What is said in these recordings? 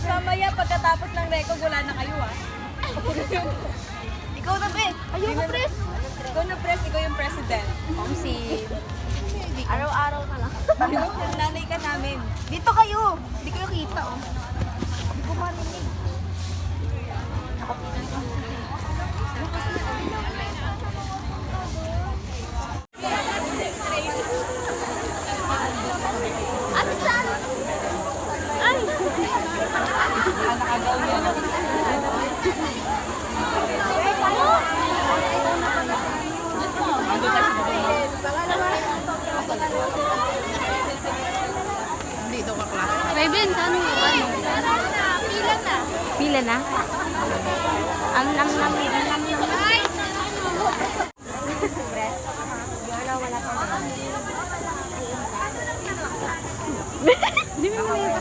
Tapos mamaya pagkatapos ng record, wala na kayo ah. ikaw na, be. Ayoko, pres. Ikaw na, pres. Ikaw yung president. Omsi. Araw-araw na lang. Yung nanay ka namin. Dito kayo. Hindi kayo kita, oh. Hindi ko marinig. Ano saan? Ay! Raven, saan mo? Ano? Pila na. Pila na? Ang nam nam nam nam nam.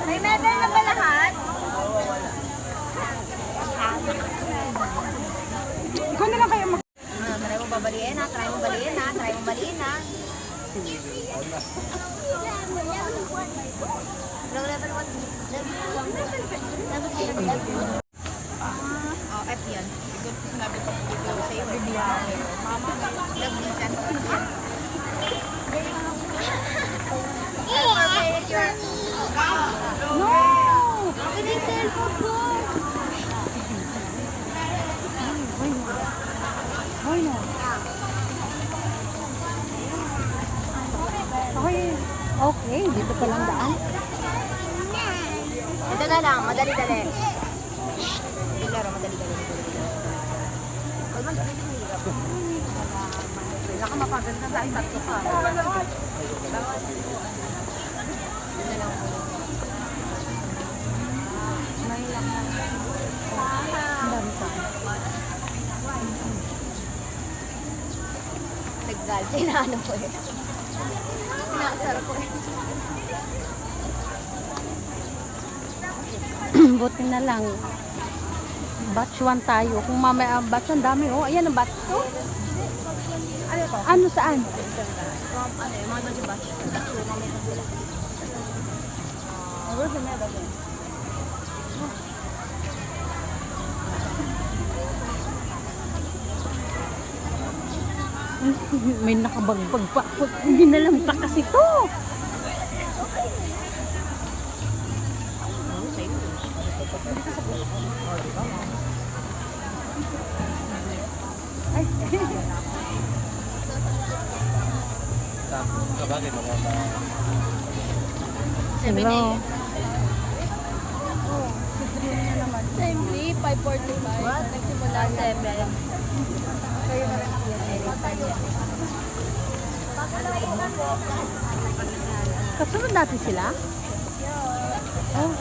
May medal na lahat? Ikaw na lang kayo mag... Ah, try mo babaliin ha, try mo baliin ha, try mo baliin ha. Low level 1. Level 2. Level 2. Level 2. Oh, F yan. Ikaw sinabi ko dito sa iyo. Mama, level 10. Yan. No! Na yung cellphone ko. Hoy, no. Okay. Okay, dito pa lang daan. Ito na lang, madali-dali. Laro, madali-dali. Kalman, hindi mo hirap. Baka mapagal na dahil tatlo ka. Naggal, sinano po eh. Buti na lang. Batch 1 tayo. Kung mamaya batch ang dami. Oh, ayan ang batch to. Ano to? Ano saan? From ano eh, mga doon batch. So, mamaya pa sila. Where's the medal? May nakabagbag pa. Hindi na lang pa kasi to. Hello. Assembly, 545. Nagsimula 7. Kasunod natin sila? Oh.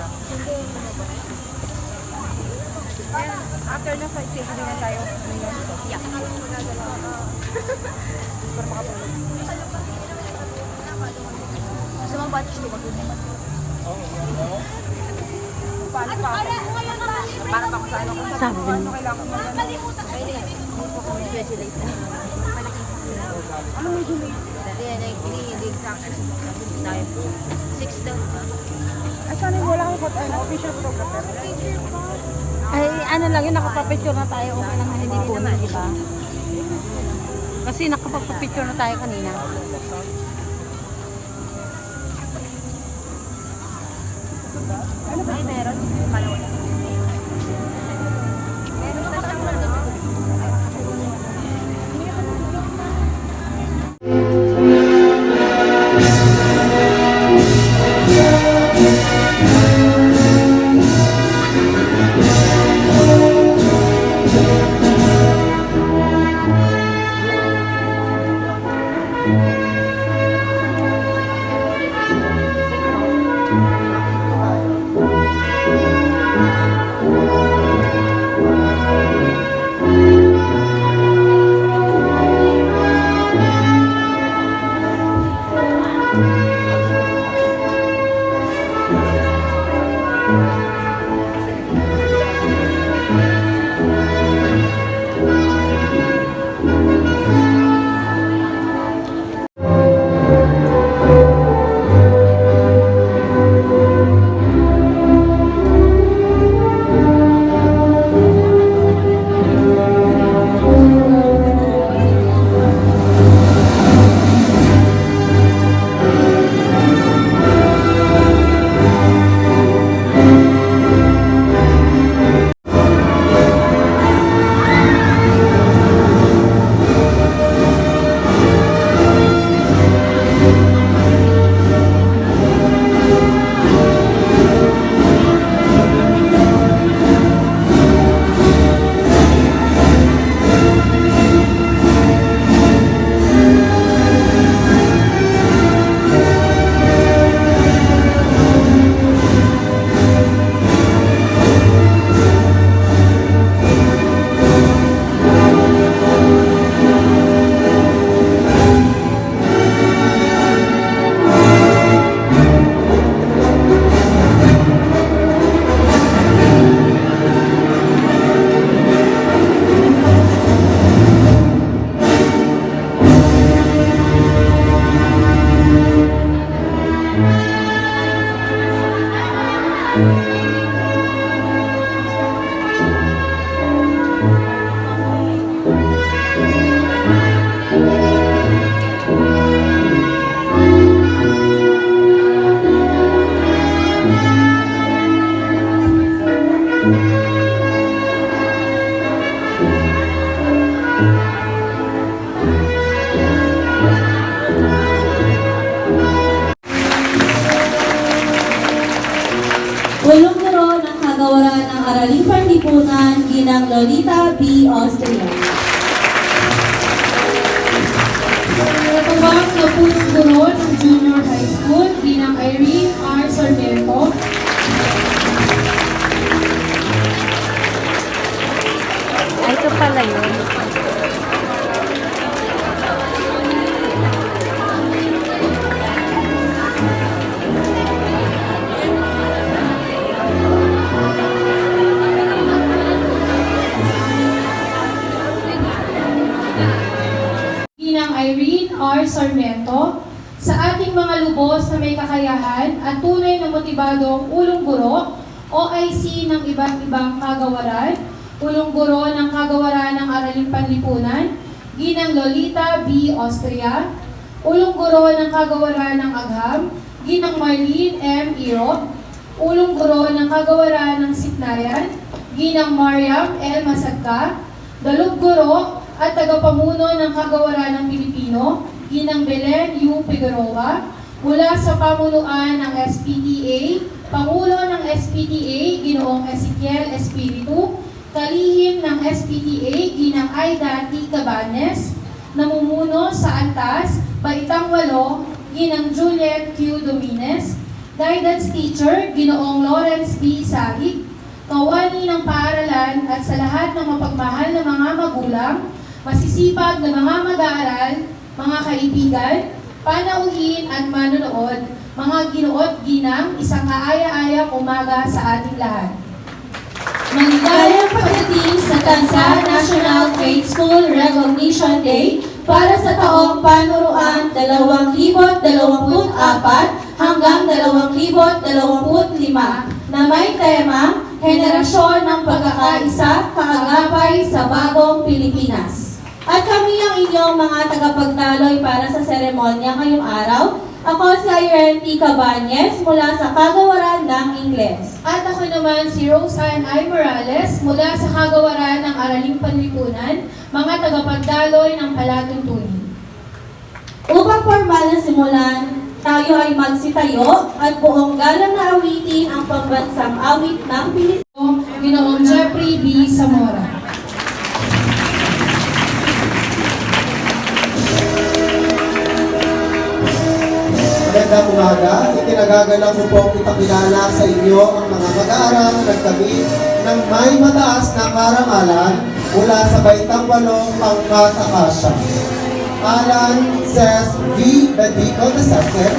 After na 5 safety na tayo. Yeah. Gusto mong batch di ba? Paano pa ako? Para pa ako sa ano? Sabi. Kailangan mo na. Pwede. Kami specialist. Ano may delay? Dati yan, hindi, hindi. Hindi tayo. Six daw. Ay, sana yung wala kang photo- ano, official photographer. Ay, ano lang yun, nakapapicture na tayo. Okay lang hindi po, di ba? Kasi nakapapapicture na tayo kanina. Ay, meron. Kala Lolita B. Austria. Natawag na punong guro Irene R. Sarmiento sa ating mga lubos na may kakayahan at tunay na motibadong ulong guro, OIC ng iba't ibang kagawaran, ulong guro ng kagawaran ng Araling Panlipunan, Ginang Lolita B. Austria, ulong guro ng kagawaran ng Agham, Ginang Marlene M. Iro, ulong guro ng kagawaran ng Sitnayan, Ginang Mariam L. Masagka, Dalog Guro at tagapamuno ng kagawaran ng Pilipino, Ginang Belen U. Figueroa, mula sa pamunuan ng SPTA, Pangulo ng SPTA, Ginoong Ezekiel Espiritu, kalihim ng SPTA, Ginang Aida T. Cabanes, namumuno sa Antas, Baitang Walo, Ginang Juliet Q. Dominez, guidance teacher, Ginoong Lawrence B. Saig, kawani ng paaralan at sa lahat ng mapagmahal na mga magulang, masisipag na mga mag-aaral, mga kaibigan, panauhin at manonood, mga ginuot ginang, isang kaaya-ayang umaga sa ating lahat. Maligayang pagdating sa Tansa National Trade School Recognition Day para sa taong panuruan 2024 hanggang 2025 na may tema Henerasyon ng Pagkakaisa, Kaagapay sa Bagong Pilipinas. At kami ang inyong mga tagapagdaloy para sa seremonya ngayong araw. Ako si Irene T. Cabañez mula sa Kagawaran ng Ingles. At ako naman si Roseanne I. Morales mula sa Kagawaran ng Araling Panlipunan, mga tagapagdaloy ng palatuntunin. Upang formal na simulan, tayo ay magsitayo at buong galang na awitin ang pambansang awit ng Pilipinas. Ginoong Jeffrey B. Zamora. Magandang umaga. Itinagagalak ko po ipakilala sa inyo ang mga mag-aaral na nagtabi ng may mataas na karangalan mula sa Baitang Walong Pangkat Akasya. Alan Cess V. Bendico II,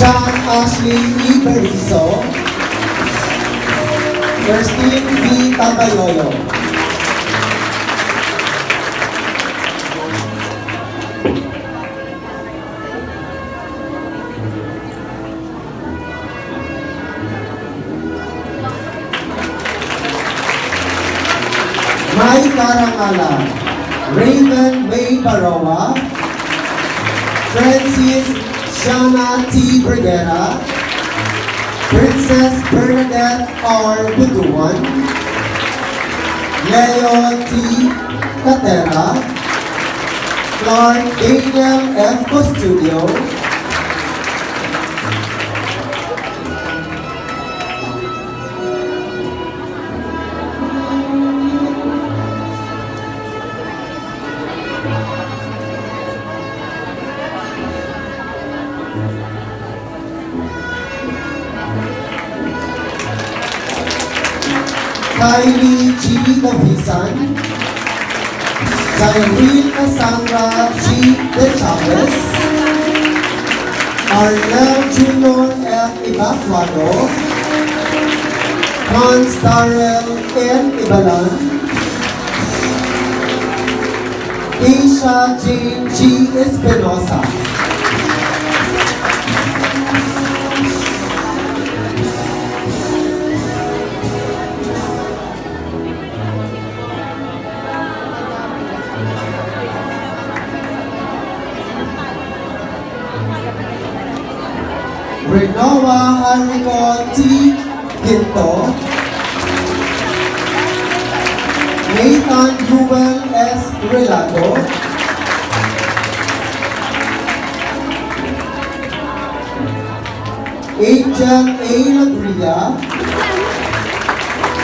John Ashley E. Berizo, Christine V. Tabayoyo. May Francis Shana T. Brigera, Princess Bernadette R. Butuan, Leo T. Catera, Clark Daniel F. Custudio, Kylie G. Davisan, Cyrene Cassandra G. De Chavez, Arnel Junior F. Ibacuado, Hans Darrell N. Ibalan, Keisha Jane G. Espinosa, Renoa Enrico T. Quinto, Nathan Ruben S. Relato, Angel A. Lagria,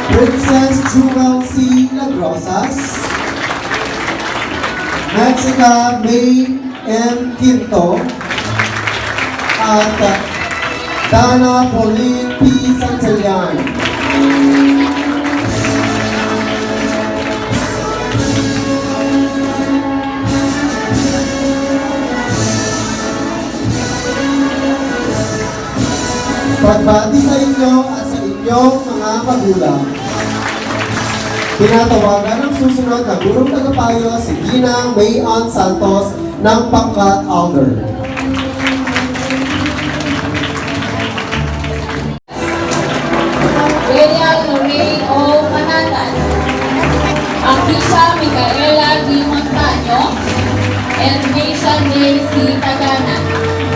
Princess Jewel C. Lagrosas, Mexica May M. Quinto, at Dana Pauline P. Santillan. Pagbati sa inyo at sa inyong mga magulang. Tinatawagan ang susunod na gurong tagapayo si Ginang Mayon Santos ng pangkat Elder. Akisha Micaela D. Montaño, and Keisha C. Tagana.